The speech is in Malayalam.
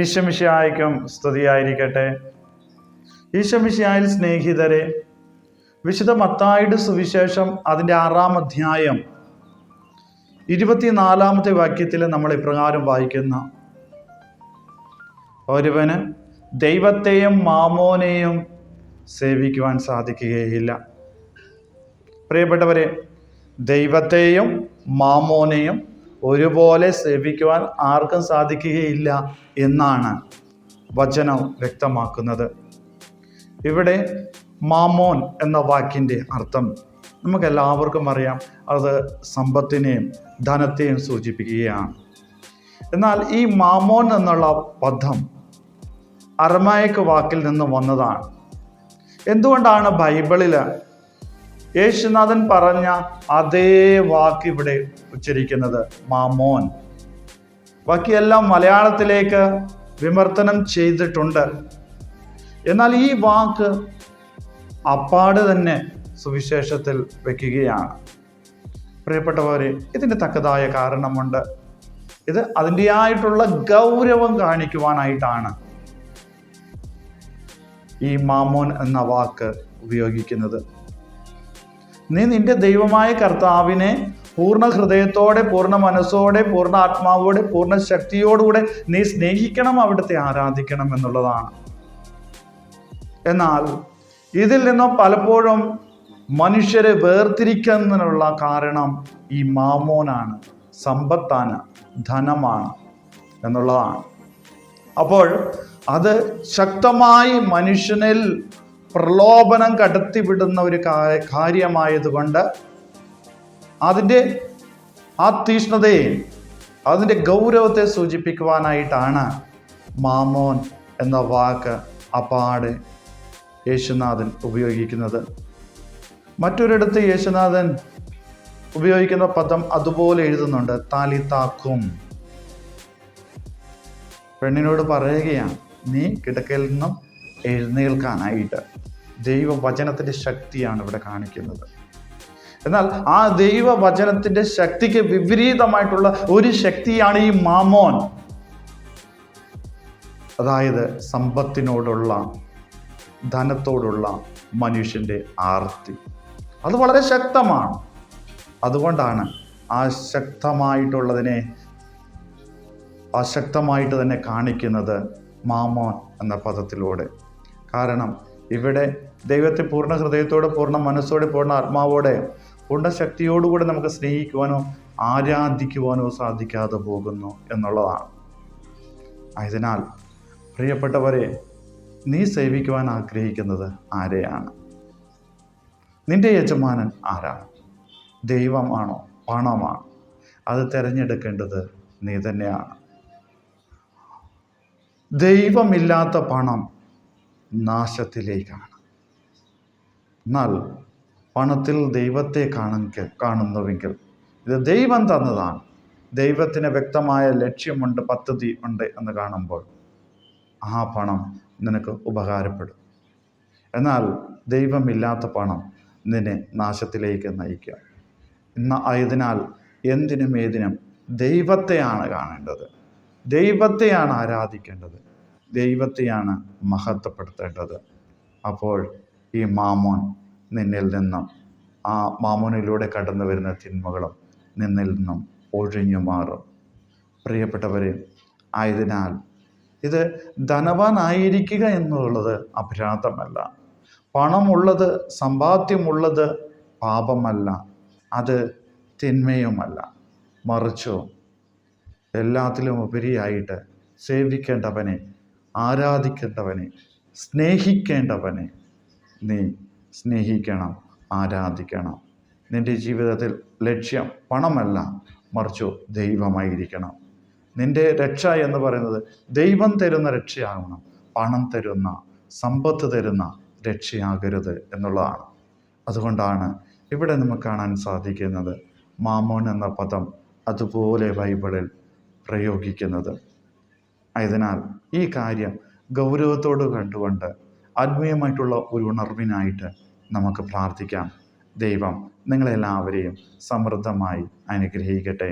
ഈശമിഷയായിക്കും സ്തുതിയായിരിക്കട്ടെ. ഈശമിഷയായിൽ സ്നേഹിതരെ വിശുദ്ധ മത്തായുടെ സുവിശേഷം അതിന്റെ ആറാം അധ്യായം ഇരുപത്തിനാലാമത്തെ വാക്യത്തിൽ നമ്മൾ ഇപ്രകാരം വായിക്കുന്ന ഒരുവന് ദൈവത്തെയും മാമോനെയും സേവിക്കുവാൻ സാധിക്കുകയില്ല. പ്രിയപ്പെട്ടവരെ ദൈവത്തെയും മാമോനെയും ഒരുപോലെ സേവിക്കുവാൻ ആർക്കും സാധിക്കുകയില്ല എന്നാണ് വചനം വ്യക്തമാക്കുന്നത്. ഇവിടെ മാമോൻ എന്ന വാക്കിന്റെ അർത്ഥം നമുക്കെല്ലാവർക്കും അറിയാം. അത് സമ്പത്തിനെയും ധനത്തെയും സൂചിപ്പിക്കുകയാണ്. എന്നാൽ ഈ മാമോൻ എന്നുള്ള പദം അറമായക്ക് വാക്കിൽ നിന്ന് വന്നതാണ്. എന്തുകൊണ്ടാണ് ബൈബിളിൽ യേശുനാഥൻ പറഞ്ഞ അതേ വാക്ക് ഇവിടെ ഉച്ചരിക്കുന്നത് മാമോൻ. ബാക്കിയെല്ലാം മലയാളത്തിലേക്ക് വിമർത്തനം ചെയ്തിട്ടുണ്ട്. എന്നാൽ ഈ വാക്ക് അപ്പാട് തന്നെ സുവിശേഷത്തിൽ വയ്ക്കുകയാണ് പ്രിയപ്പെട്ടവരെ ഇതിന് തക്കതായ കാരണമുണ്ട്. ഇത് അതിന്റെതായിട്ടുള്ള ഗൗരവം കാണിക്കുവാനായിട്ടാണ് ഈ മാമോൻ എന്ന വാക്ക് ഉപയോഗിക്കുന്നത്. നീ നിന്റെ ദൈവമായ കർത്താവിനെ പൂർണ ഹൃദയത്തോടെ പൂർണ മനസ്സോടെ പൂർണ ആത്മാവോടെ പൂർണ ശക്തിയോടുകൂടെ നീ സ്നേഹിക്കണം അവിടുത്തെ ആരാധിക്കണം എന്നുള്ളതാണ്. എന്നാൽ ഇതിൽ നിന്നും പലപ്പോഴും മനുഷ്യരെ വേർതിരിക്കുന്നതിനുള്ള കാരണം ഈ മാമോനാണ് സമ്പത്താണ് ധനമാണ് എന്നുള്ളതാണ്. അപ്പോൾ അത് ശക്തമായി മനുഷ്യനിൽ പ്രലോഭനം കടത്തിവിടുന്ന ഒരു കാര്യമായതുകൊണ്ട് അതിന്റെ ആ തീഷ്ണതയെ അതിന്റെ ഗൗരവത്തെ സൂചിപ്പിക്കുവാനായിട്ടാണ് മാമോൻ എന്ന വാക്ക് അപ്പാട് യേശുനാഥൻ ഉപയോഗിക്കുന്നത്. മറ്റൊരിടത്ത് യേശുനാഥൻ ഉപയോഗിക്കുന്ന പദം അതുപോലെ എഴുതുന്നുണ്ട് താലിത്താക്കും പെണ്ണിനോട് പറയുകയാണ് നീ കിടക്കയിൽ നിന്നും എഴുന്നേൽക്കാനായിട്ട് ദൈവവചനത്തിന്റെ ശക്തിയാണ് ഇവിടെ കാണിക്കുന്നത്. എന്നാൽ ആ ദൈവവചനത്തിന്റെ ശക്തിക്ക് വിപരീതമായിട്ടുള്ള ഒരു ശക്തിയാണ് ഈ മാമോൻ. അതായത് സമ്പത്തിനോടുള്ള ധനത്തോടുള്ള മനുഷ്യന്റെ ആർത്തി. അത് വളരെ ശക്തമാണ്. അതുകൊണ്ടാണ് ആ ശക്തമായിട്ടുള്ളതിനെ അശക്തമായിട്ട് തന്നെ കാണിക്കുന്നത് മാമോൻ എന്ന പദത്തിലൂടെ. കാരണം ഇവിടെ ദൈവത്തെ പൂർണ ഹൃദയത്തോടെ പൂർണ മനസ്സോടെ പൂർണ ആത്മാവോടെ പൂർണ ശക്തിയോടുകൂടെ നമുക്ക് സ്നേഹിക്കുവാനോ ആരാധിക്കുവാനോ സാധിക്കാതെ പോകുന്നു എന്നുള്ളതാണ്. ആയതിനാൽ പ്രിയപ്പെട്ടവരെ നീ സേവിക്കുവാൻ ആഗ്രഹിക്കുന്നത് ആരെയാണ്? നിന്റെ യജമാനൻ ആരാണ്? ദൈവമാണോ? പണമാണ്? അത് തിരഞ്ഞെടുക്കേണ്ടത് നീ തന്നെയാണ്. ദൈവമില്ലാത്ത പണം നാശത്തിലേക്കാണ്. എന്നാൽ പണത്തിൽ ദൈവത്തെ കാണുക കാണുന്നുവെങ്കിൽ ഇത് ദൈവം തന്നതാണ്. ദൈവത്തിന് വ്യക്തമായ ലക്ഷ്യമുണ്ട് പദ്ധതി ഉണ്ട് എന്ന് കാണുമ്പോൾ ആ പണം നിനക്ക് ഉപകാരപ്പെടും. എന്നാൽ ദൈവമില്ലാത്ത പണം നിന്നെ നാശത്തിലേക്ക് നയിക്കുക. ഇന്ന് ആയതിനാൽ എന്തിനും ഏതിനും ദൈവത്തെയാണ് കാണേണ്ടത്. ദൈവത്തെയാണ് ആരാധിക്കേണ്ടത്. ദൈവത്തെയാണ് മഹത്വപ്പെടുത്തേണ്ടത്. അപ്പോൾ ഈ മാമോൻ നിന്നിൽ നിന്നും ആ മാമോനിലൂടെ കടന്നു വരുന്ന തിന്മകളും നിന്നിൽ നിന്നും ഒഴിഞ്ഞു മാറും. പ്രിയപ്പെട്ടവരെ ആയതിനാൽ ഇത് ധനവാനായിരിക്കുക എന്നുള്ളത് അപരാധമല്ല. പണമുള്ളത് സമ്പാദ്യമുള്ളത് പാപമല്ല. അത് തിന്മയുമല്ല. മറിച്ചോ എല്ലാത്തിലും ഉപരിയായിട്ട് സേവിക്കേണ്ടവനെ ആരാധിക്കേണ്ടവനെ സ്നേഹിക്കേണ്ടവനെ നീ സ്നേഹിക്കണം ആരാധിക്കണം. നിന്റെ ജീവിതത്തിൽ ലക്ഷ്യം പണമല്ല മറിച്ചു ദൈവമായിരിക്കണം. നിന്റെ രക്ഷ എന്ന് പറയുന്നത് ദൈവം തരുന്ന രക്ഷയാകണം പണം തരുന്ന സമ്പത്ത് തരുന്ന രക്ഷയാകരുത് എന്നുള്ളതാണ്. അതുകൊണ്ടാണ് ഇവിടെ നമുക്ക് കാണാൻ സാധിക്കുന്നത് മാമോൻ എന്ന പദം അതുപോലെ ബൈബിളിൽ പ്രയോഗിക്കുന്നത്. ആയതിനാൽ ഈ കാര്യം ഗൗരവത്തോട് കണ്ടുകൊണ്ട് ആത്മീയമായിട്ടുള്ള ഒരു ഉണർവിനായിട്ട് നമുക്ക് പ്രാർത്ഥിക്കാം. ദൈവം നിങ്ങളെല്ലാവരെയും സമൃദ്ധമായി അനുഗ്രഹിക്കട്ടെ.